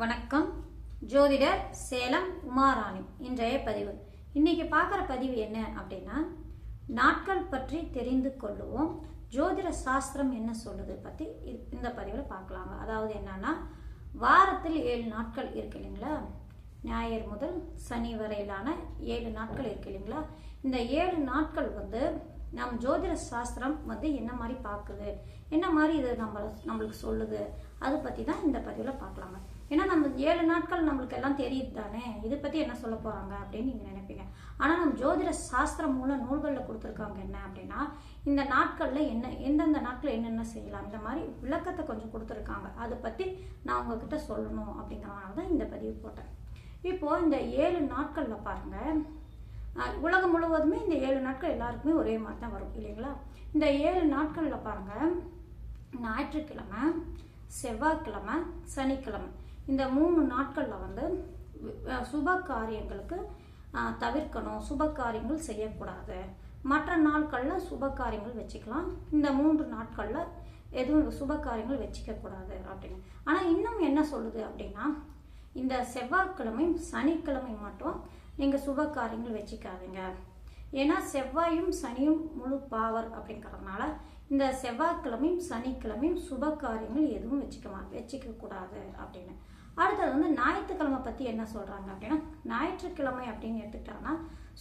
வணக்கம். ஜோதிடர் சேலம் உமாராணி இன்றைய பதிவு. இன்னைக்கு பார்க்குற பதிவு என்ன அப்படின்னா நாட்கள் பற்றி தெரிந்து கொள்ளுவோம். ஜோதிட சாஸ்திரம் என்ன சொல்லுது பற்றி இந்த பதிவில் பார்க்கலாங்க. அதாவது என்னன்னா வாரத்தில் ஏழு நாட்கள் இருக்கு இல்லைங்களா? ஞாயிறு முதல் சனி வரையிலான ஏழு நாட்கள் இருக்கு இல்லைங்களா? இந்த ஏழு நாட்கள் வந்து நம் ஜோதிட சாஸ்திரம் வந்து என்ன மாதிரி பார்க்குது? என்ன மாதிரி இது நம்ம நம்மளுக்கு சொல்லுது? அதை பற்றி தான் இந்த பதிவில் பார்க்கலாங்க. ஏன்னா நம்ம ஏழு நாட்கள் நம்மளுக்கு எல்லாம் தெரியுது தானே? இதை பற்றி என்ன சொல்ல போகிறாங்க அப்படின்னு நீங்கள் நினைப்பீங்க. ஆனால் நம்ம ஜோதிட சாஸ்திரம் மூலம் நூல்களில் கொடுத்துருக்காங்க என்ன அப்படின்னா இந்த நாட்களில் என்ன எந்தெந்த நாட்களில் என்னென்ன செய்யலாம் இந்த மாதிரி விளக்கத்தை கொஞ்சம் கொடுத்துருக்காங்க. அதை பற்றி நான் உங்ககிட்ட சொல்லணும் அப்படிங்கிறனால தான் இந்த பதிவு போட்டேன். இப்போது இந்த ஏழு நாட்களில் பாருங்கள் உலகம் முழுவதுமே இந்த ஏழு நாட்கள் எல்லாருக்குமே ஒரே மாதிரி தான் வரும் இல்லைங்களா? இந்த ஏழு நாட்களில் பாருங்கள் ஞாயிற்றுக்கிழமை செவ்வாய்க்கிழமை சனிக்கிழமை. இந்த மூணு நாட்களில் வந்து சுப காரியங்களுக்கு தவிர்க்கணும். சுப காரியங்கள் செய்யக்கூடாது. மற்ற நாட்களில் சுப காரியங்கள் வச்சுக்கலாம். இந்த மூன்று நாட்களில் எதுவும் சுப காரியங்கள் வச்சுக்கக்கூடாது அப்படின்னு. ஆனால் இன்னும் என்ன சொல்லுது அப்படின்னா இந்த செவ்வாய்க்கிழமையும் சனிக்கிழமை மட்டும் நீங்கள் சுப காரியங்கள் வச்சுக்காதீங்க. ஏன்னா செவ்வாயும் சனியும் முழு பாவர் அப்படிங்கிறதுனால இந்த செவ்வாய்க்கிழமையும் சனிக்கிழமையும் சுப காரியங்கள் எதுவும் வச்சுக்க மா வச்சுக்க கூடாது அப்படின்னு. அடுத்தது வந்து ஞாயிற்றுக்கிழமை பற்றி என்ன சொல்கிறாங்க அப்படின்னா ஞாயிற்றுக்கிழமை அப்படின்னு எடுத்துக்கிட்டாங்கன்னா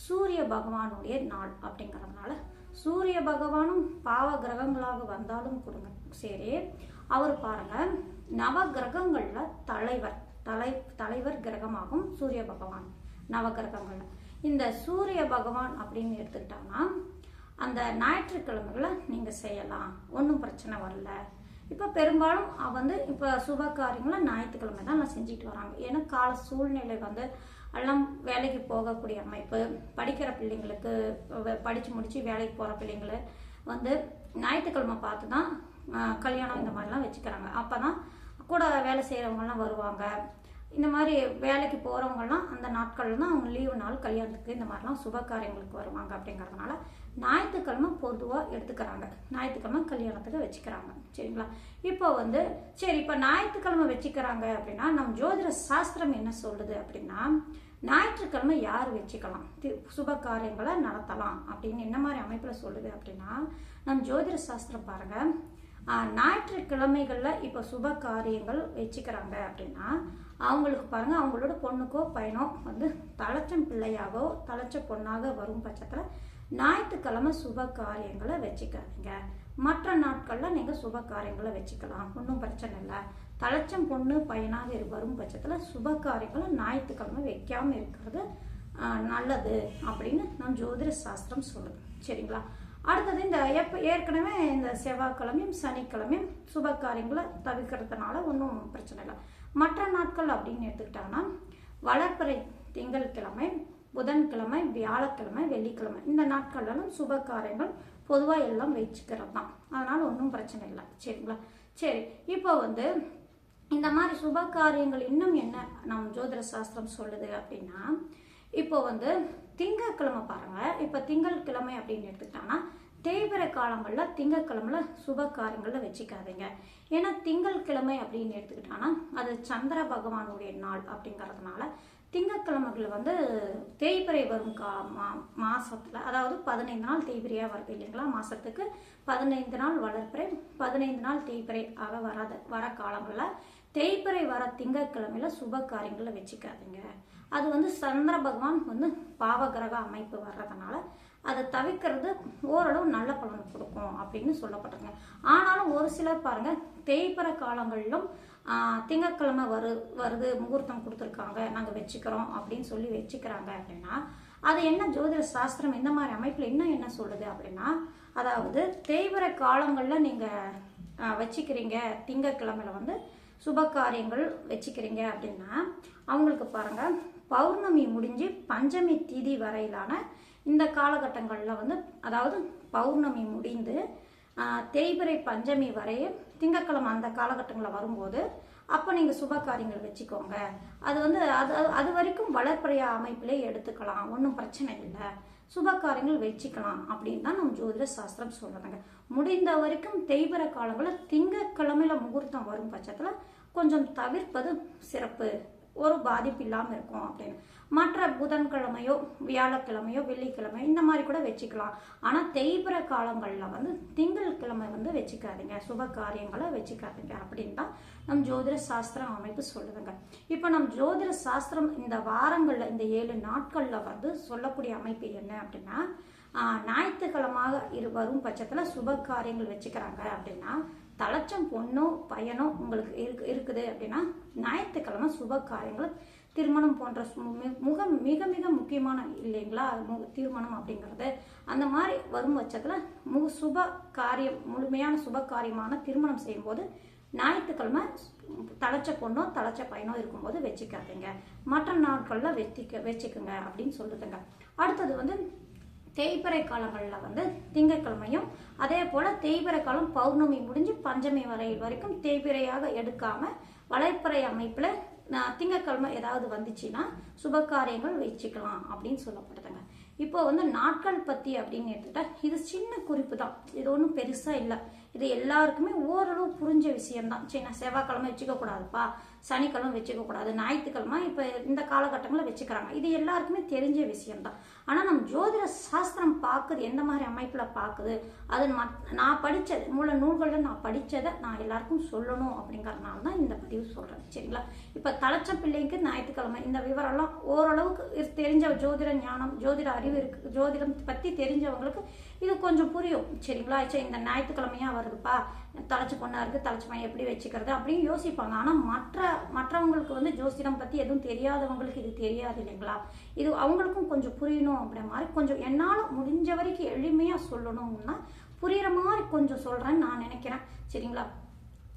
சூரிய பகவானுடைய நாள் அப்படிங்கிறதுனால சூரிய பகவானும் பாவ கிரகங்களாக வந்தாலும் கொடுங்க சரி. அவர் பாருங்க நவ கிரகங்களில் தலைவர் தலை தலைவர் கிரகமாகும் சூரிய பகவான் நவ கிரகங்களில். இந்த சூரிய பகவான் அப்படின்னு எடுத்துக்கிட்டாங்கன்னா அந்த ஞாயிற்றுக்கிழமைகளை நீங்கள் செய்யலாம் ஒன்றும் பிரச்சனை வரல. இப்போ பெரும்பாலும் வந்து இப்போ சுப காரியங்களை ஞாயிற்றுக்கிழமை தான் நான் செஞ்சுட்டு வராங்க. ஏன்னா கால சூழ்நிலை வந்து எல்லாம் வேலைக்கு போகக்கூடிய அமைப்பு படிக்கிற பிள்ளைங்களுக்கு படித்து முடித்து வேலைக்கு போகிற பிள்ளைங்களை வந்து ஞாயிற்றுக்கிழமை பார்த்து தான் கல்யாணம் இந்த மாதிரிலாம் வச்சுக்கிறாங்க. அப்போ தான் கூட வேலை செய்கிறவங்கலாம் வருவாங்க. இந்த மாதிரி வேலைக்கு போகிறவங்கலாம் அந்த நாட்கள் தான் அவங்க லீவு நாள் கல்யாணத்துக்கு இந்த மாதிரிலாம் சுப காரியங்களுக்கு வருவாங்க அப்படிங்கிறதுனால ஞாயிற்றுக்கிழமை பொதுவாக எடுத்துக்கிறாங்க. ஞாயிற்றுக்கிழமை கல்யாணத்துக்கு வச்சுக்கிறாங்க. சரிங்களா? இப்போ வந்து சரி இப்போ ஞாயிற்றுக்கிழமை வச்சுக்கிறாங்க அப்படின்னா நம்ம ஜோதிட சாஸ்திரம் என்ன சொல்லுது அப்படின்னா ஞாயிற்றுக்கிழமை யார் வச்சுக்கலாம்? தி- சுப காரியங்களை நடத்தலாம் அப்படின்னு என்ன மாதிரி அமைப்பில் சொல்லுது அப்படின்னா நம் ஜோதிட சாஸ்திரம் பாருங்கள் ஞாயிற்று கிழமைகளில் இப்போ சுப காரியங்கள் வச்சுக்கிறாங்க அப்படின்னா அவங்களுக்கு பாருங்கள் அவங்களோட பொண்ணுக்கோ பையனோ வந்து தலைச்சம் பிள்ளையாகவோ தலைச்ச பொண்ணாக வரும் பட்சத்தில் ஞாயிற்றுக்கிழமை சுப காரியங்களை வச்சுக்காதீங்க. மற்ற நாட்களில் நீங்கள் சுப காரியங்களை வச்சுக்கலாம். ஒன்றும் பிரச்சனை இல்லை. தலைச்சம் பொண்ணு பையனாக இரு- வரும் பட்சத்தில் சுப காரியங்களை ஞாயிற்றுக்கிழமை வைக்காமல் இருக்கிறது நல்லது அப்படின்னு நம் ஜோதிட சாஸ்திரம் சொல்லுது. சரிங்களா? அடுத்தது இந்த எப்போ ஏற்கனவே இந்த செவ்வாய்க்கிழமையும் சனிக்கிழமையும் சுப காரியங்களை தவிர்க்கிறதுனால ஒன்றும் பிரச்சனை இல்லை. மற்ற நாட்கள் அப்படின்னு எடுத்துக்கிட்டாங்கன்னா வளர்ப்பறை திங்கட்கிழமை புதன்கிழமை வியாழக்கிழமை வெள்ளிக்கிழமை இந்த நாட்கள்லாம் சுப காரியங்கள் பொதுவாக எல்லாம் வச்சுக்கிறது தான். அதனால் ஒன்றும் பிரச்சனை இல்லை. சரிங்களா? சரி இப்போ வந்து இந்த மாதிரி சுப காரியங்கள் இன்னும் என்ன? நம் ஜோதிட சாஸ்திரம் சொல்லுது அப்படின்னா இப்போ வந்து திங்கக்கிழமை பாருங்கள் இப்போ திங்கள் கிழமை அப்படின்னு எடுத்துக்கிட்டாங்கன்னா தேய்பிறை காலங்களில் திங்கக்கிழமையில் சுப காரியங்களில் வச்சுக்காதீங்க. ஏன்னா திங்கட்கிழமை அப்படின்னு எடுத்துக்கிட்டாங்கன்னா அது சந்திர பகவானுடைய நாள் அப்படிங்கிறதுனால திங்கக்கிழமைகள் வந்து தேய்பிறை வரும் கா மா மாதத்தில் அதாவது பதினைந்து நாள் தேய்பிரையாக வருது இல்லைங்களா? மாதத்துக்கு பதினைந்து நாள் வளர்ப்பிறை பதினைந்து நாள் தேய்பிறை ஆக வராத வர காலங்களில் தேய்பிறை வர திங்கக்கிழமையில் சுப காரியங்களை வச்சுக்காதீங்க. அது வந்து சந்திர பகவான் வந்து பாவகிரக அமைப்பு வர்றதுனால அதை தவிர்க்கிறது ஓரளவு நல்ல பலன் கொடுக்கும் அப்படின்னு சொல்லப்பட்டிருங்க ஆனாலும் ஒரு சிலர் பாருங்கள் தேய்பிற காலங்களிலும் திங்கட்கிழமை வரு வருது முகூர்த்தம் கொடுத்துருக்காங்க நாங்கள் வச்சுக்கிறோம் அப்படின்னு சொல்லி வச்சுக்கிறாங்க அப்படின்னா அது என்ன ஜோதிட சாஸ்திரம் இந்த மாதிரி அமைப்பில் இன்னும் என்ன சொல்லுது அப்படின்னா அதாவது தேய்பிற காலங்களில் நீங்கள் வச்சுக்கிறீங்க திங்கட்கிழமையில வந்து சுப காரியங்கள் வச்சுக்கிறீங்க அப்படின்னா அவங்களுக்கு பாருங்கள் பௌர்ணமி முடிஞ்சு பஞ்சமி திதி வரையிலான இந்த காலகட்டங்களில் வந்து அதாவது பௌர்ணமி முடிந்து தேய்பிரை பஞ்சமி வரைய திங்கக்கிழமை அந்த காலகட்டங்களில் வரும்போது அப்போ நீங்கள் சுப காரியங்கள் வச்சுக்கோங்க. அது வந்து அது அது வரைக்கும் வளர்ப்பறைய அமைப்பிலே எடுத்துக்கலாம். ஒன்றும் பிரச்சனை இல்லை. சுப காரியங்கள் வச்சுக்கலாம் அப்படின்னு தான் நம்ம ஜோதிட சாஸ்திரம் சொல்கிறாங்க முடிந்த வரைக்கும் தெய்வர காலங்களில் திங்கக்கிழமையில் முகூர்த்தம் வரும் பட்சத்தில் கொஞ்சம் தவிர்ப்பது சிறப்பு. ஒரு பாதிப்பு இல்லாமல் இருக்கும் அப்படின்னு. மற்ற புதன்கிழமையோ வியாழக்கிழமையோ வெள்ளிக்கிழமையோ இந்த மாதிரி கூட வச்சுக்கலாம். ஆனால் தேய்பிற காலங்களில் வந்து திங்கட்கிழமை வந்து வச்சுக்காதீங்க. சுப காரியங்களை வச்சுக்காதீங்க அப்படின்னு தான் நம் ஜோதிட சாஸ்திரம் அமைப்பு சொல்லுதுங்க. இப்போ நம் ஜோதிட சாஸ்திரம் இந்த வாரங்களில் இந்த ஏழு நாட்களில் வந்து சொல்லக்கூடிய அமைப்பு என்ன அப்படின்னா ஞாயிற்றுக்கிழமாக இரு வரும் பட்சத்தில் சுப காரியங்கள் வச்சுக்கிறாங்க அப்படின்னா தலைச்சம் பொண்ணோ பையனோ உங்களுக்கு இருக்கு இருக்குது அப்படின்னா ஞாயிற்றுக்கிழமை சுப காரியங்கள் திருமணம் போன்ற முக மிக மிக முக்கியமான இல்லைங்களா? மு- திருமணம் அப்படிங்கிறது. அந்த மாதிரி வரும் பட்சத்தில் மு சுப காரியம் முழுமையான சுப காரியமான திருமணம் செய்யும்போது ஞாயிற்றுக்கிழமை தலைச்ச பொண்ணோ தலைச்ச பையனோ இருக்கும்போது வச்சுக்காதீங்க. மற்ற நாட்களில் வச்சிக்க வச்சுக்குங்க அப்படின்னு சொல்லுதுங்க. அடுத்தது வந்து தேய்பிறை காலங்களில் வந்து திங்கட்கிழமையும் அதே போல் தேய்பிறை காலம் பௌர்ணமி முடிஞ்சு பஞ்சமி வரை வரைக்கும் தேய்பிறையாக எடுக்காமல் வளைப்பிறை அமைப்பில் திங்கட்கிழமை ஏதாவது வந்துச்சுன்னா சுப காரியங்கள் வச்சுக்கலாம் அப்படின்னு சொல்லப்படுதுங்க இப்போ வந்து நாட்கள் பற்றி அப்படின்னு எடுத்துட்டா இது சின்ன குறிப்பு தான். இது ஒன்றும் பெருசாக இல்லை. இது எல்லாருக்குமே ஓரளவு புரிஞ்ச விஷயம்தான். சரி நான் செவ்வாய்க்கிழமை வச்சுக்க கூடாதுப்பா சனிக்கிழமை வச்சுக்கக்கூடாது ஞாயிற்றுக்கிழமை இப்போ இந்த காலகட்டங்களில் வச்சுக்கிறாங்க. இது எல்லாருக்குமே தெரிஞ்ச விஷயம்தான். ஆனால் நம்ம ஜோதிட சாஸ்திரம் பார்க்குது எந்த மாதிரி அமைப்பில் பார்க்குது அது மத் நான் படித்தது மூல நூல்களில் நான் படித்ததை நான் எல்லாருக்கும் சொல்லணும் அப்படிங்கறதுனால தான் இந்த பதிவு சொல்கிறேன் சரிங்களா? இப்போ தலைச்ச பிள்ளைக்கு ஞாயிற்றுக்கிழமை இந்த விவரம்லாம் ஓரளவுக்கு தெரிஞ்ச ஜோதிட ஞானம் ஜோதிட அறிவு இருக்கு ஜோதிடம் பற்றி தெரிஞ்சவங்களுக்கு இது கொஞ்சம் புரியும். சரிங்களா சரி இந்த ஞாயிற்றுக்கிழமையா வருதுப்பா. தலைச்சு பொண்ணா இருக்குது தலைச்சு பையன் எப்படி வச்சுக்கிறது அப்படின்னு யோசிப்பாங்க. ஆனால் மற்ற மற்றவங்களுக்கு வந்து ஜோசிடம் பற்றி எதுவும் தெரியாதவங்களுக்கு இது தெரியாது இல்லைங்களா? இது அவங்களுக்கும் கொஞ்சம் புரியணும் அப்படின்ற மாதிரி கொஞ்சம் என்னால் முடிஞ்ச வரைக்கும் எளிமையாக சொல்லணும்னா புரிகிற மாதிரி கொஞ்சம் சொல்கிறேன்னு நான் நினைக்கிறேன். சரிங்களா?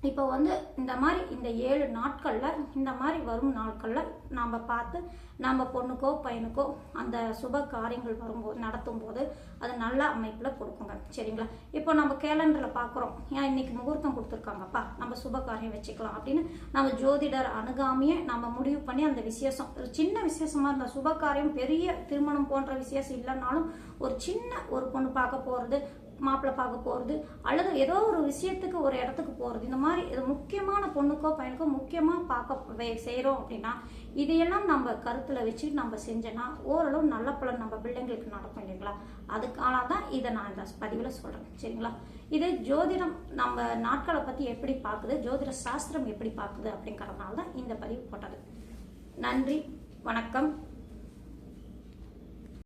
இப்போ வந்து இந்த மாதிரி இந்த ஏழு நாட்களில் இந்த மாதிரி வரும் நாட்களில் நாம் பார்த்து நம்ம பொண்ணுக்கோ பையனுக்கோ அந்த சுப காரியங்கள் வரும்போது நடத்தும் போது அது நல்ல அமைப்பில் கொடுக்குங்க. சரிங்களா? இப்போ நம்ம கேலண்டரில் பார்க்குறோம். ஏன் இன்னைக்கு முகூர்த்தம் கொடுத்துருக்காங்கப்பா? நம்ம சுப காரியம் வச்சுக்கலாம் அப்படின்னு நம்ம ஜோதிடர் அணுகாமையே நம்ம முடிவு பண்ணி அந்த விசேஷம் ஒரு சின்ன விசேஷமாக இருந்த சுப காரியம் பெரிய திருமணம் போன்ற விசேஷம் இல்லைனாலும் ஒரு சின்ன ஒரு பொண்ணு பார்க்க போகிறது மாப்பிள்ளை பார்க்க போகிறது அல்லது ஏதோ ஒரு விஷயத்துக்கு ஒரு இடத்துக்கு போகிறது இந்த மாதிரி இது முக்கியமான பொண்ணுக்கோ பையனுக்கோ முக்கியமாக பார்க்க செய்கிறோம் அப்படின்னா இதையெல்லாம் நம்ம கருத்தில் வச்சு நம்ம செஞ்சோன்னா ஓரளவு நல்ல பலன் நம்ம பிள்ளைங்களுக்கு நடக்கும் இல்லைங்களா? அதுக்கான தான் இதை நான் இந்த பதிவில் சொல்கிறேன் சரிங்களா? இது ஜோதிடம் நம்ம நாட்களை பற்றி எப்படி பார்க்குது ஜோதிட சாஸ்திரம் எப்படி பார்க்குது அப்படிங்கறதுனால தான் இந்த பதிவு போட்டது. நன்றி வணக்கம்.